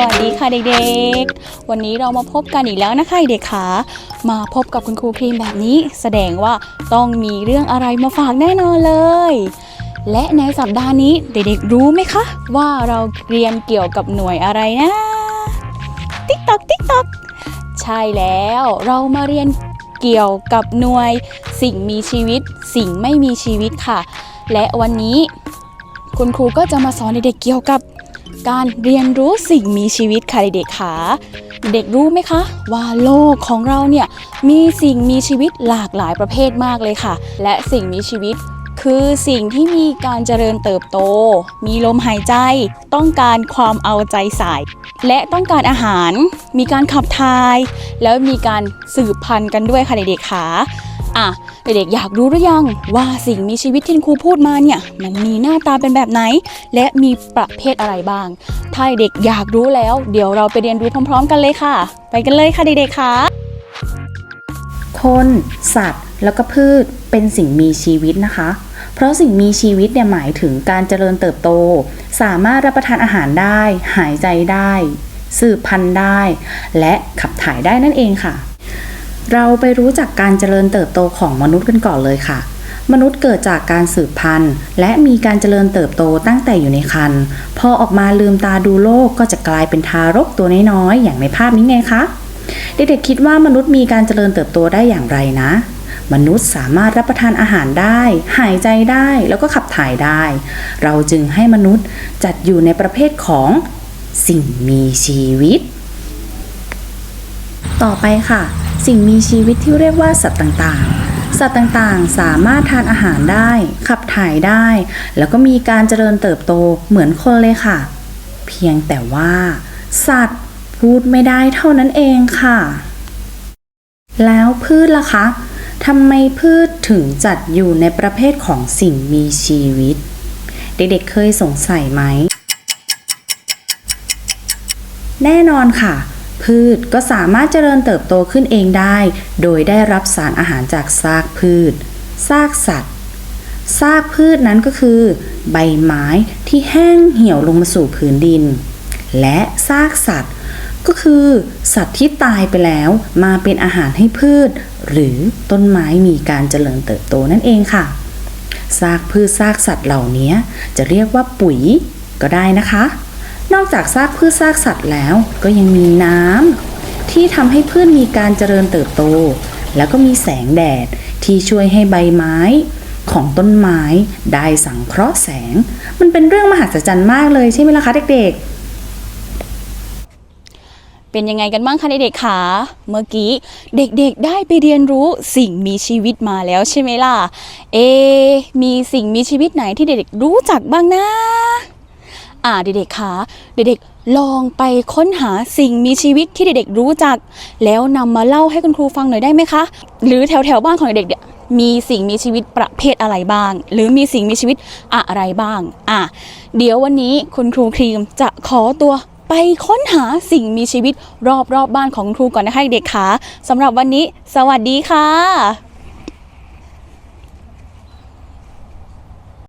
วัสดีค่ะเด็กๆ วันนี้เรามาพบกันอีกแล้วนะคะเด็กๆค่ะมาพบกับคุณครูครีมแบบนี้ แสดงว่าต้องมีเรื่องอะไรมาฝากแน่นอนเลย และในสัปดาห์นี้เด็กๆรู้ไหมคะ ว่าเราเรียนเกี่ยวกับหน่วยอะไรนะติ๊กตอกติ๊กตอกใช่แล้วเรามาเรียนเกี่ยวกับหน่วย สิ่งมีชีวิต สิ่งไม่มีชีวิตค่ะ และวันนี้คุณครูก็จะมาสอนเด็กๆเกี่ยวกับ การเรียนรู้สิ่งมีชีวิตค่ะเด็กๆค่ะเด็กรู้ไหมคะ ว่าโลกของเราเนี่ยมีสิ่งมีชีวิตหลากหลายประเภทมากเลยค่ะ และสิ่งมีชีวิตคือสิ่งที่มีการเจริญเติบโต มีลมหายใจ ต้องการความเอาใจใส่ และต้องการอาหาร มีการขับถ่าย แล้วมีการสืบพันธุ์กันด้วยค่ะเด็กๆค่ะ อะเด็กๆอยากรู้หรือยังว่าสิ่งมีชีวิตที่คุณครูพูดมาเนี่ยมันมีหน้าตาเป็นแบบไหน และมีประเภทอะไรบ้าง ถ้าเด็กอยากรู้แล้ว เดี๋ยวเราไปเรียนรู้พร้อม ๆ กันเลยค่ะ ไปกันเลยค่ะเด็กๆค่ะคนสัตว์ แล้วก็พืชเป็นสิ่งมีชีวิตนะคะ เพราะสิ่งมีชีวิตเนี่ยหมายถึงการเจริญเติบโต สามารถรับประทานอาหารได้ หายใจได้ สืบพันธุ์ได้ และขับถ่ายได้นั่นเองค่ะ เราไปรู้จักการเจริญเติบโตของมนุษย์กันก่อนเลยค่ะ มนุษย์เกิดจากการสืบพันธุ์ และมีการเจริญเติบโตตั้งแต่อยู่ในครรภ์พอออกมาลืมตาดูโลกก็จะกลายเป็นทารกตัวน้อยๆอย่างในภาพนี้ไงคะเด็กๆคิดว่ามนุษย์มีการเจริญเติบโตได้อย่างไรนะ มนุษย์สามารถรับประทานอาหารได้ หายใจได้แล้วก็ขับถ่ายได้ เราจึงให้มนุษย์จัดอยู่ในประเภทของสิ่งมีชีวิต ต่อไปค่ะ สิ่งมีชีวิตที่เรียกว่าสัตว์ต่างๆ สัตว์ต่างๆ สามารถทานอาหารได้ ขับถ่ายได้ แล้วก็มีการเจริญเติบโตเหมือนคนเลยค่ะ เพียงแต่ว่า สัตว์พูดไม่ได้เท่านั้นเองค่ะ แล้วพืชล่ะคะทำไมพืชถึงจัดอยู่ในประเภทของสิ่งมีชีวิต เด็กๆเคยสงสัยไหม แน่นอนค่ะ พืชก็สามารถเจริญเติบโตขึ้นเองได้ โดยได้รับสารอาหารจากซากพืช ซากสัตว์ ซากพืชนั้นก็คือ ใบไม้ที่แห้งเหี่ยวลงมาสู่พื้นดิน และซากสัตว์ ก็คือสัตว์ที่ตายไปแล้วมาเป็นอาหารให้พืช หรือต้นไม้มีการเจริญเติบโตนั่นเองค่ะ ซากพืชซากสัตว์เหล่านี้จะเรียกว่าปุ๋ยก็ได้นะคะ นอกจากซากพืชซากสัตว์แล้ว ก็ยังมีน้ำที่ทำให้พืชมีการเจริญเติบโต แล้วก็มีแสงแดดที่ช่วยให้ใบไม้ของต้นไม้ได้สังเคราะห์แสง มันเป็นเรื่องมหัศจรรย์มากเลยใช่ไหมล่ะคะเด็กๆเป็นยังไงกันบ้างคะเด็กๆคะเมื่อกี้เด็กๆได้ไปเรียนรู้สิ่งมีชีวิตมาแล้วใช่ไหมล่ะ เอ มีสิ่งมีชีวิตไหนที่เด็กๆรู้จักบ้างนะ อ่าเด็กๆคะเด็กๆ ลองไปค้นหาสิ่งมีชีวิตที่เด็กๆรู้จัก แล้วนำมาเล่าให้คุณครูฟังหน่อยได้ไหมคะ หรือแถวๆบ้านของเด็กๆเนี่ยมีสิ่งมีชีวิตประเภทอะไรบ้าง หรือมีสิ่งมีชีวิตอะไรบ้าง อะ เดี๋ยววันนี้คุณครูครีมจะขอตัวไปค้นหาสิ่งมีชีวิตรอบๆบบ้านของครูก่อนนะคะเด็กๆคะสำหรับวันนี้ สวัสดีค่ะ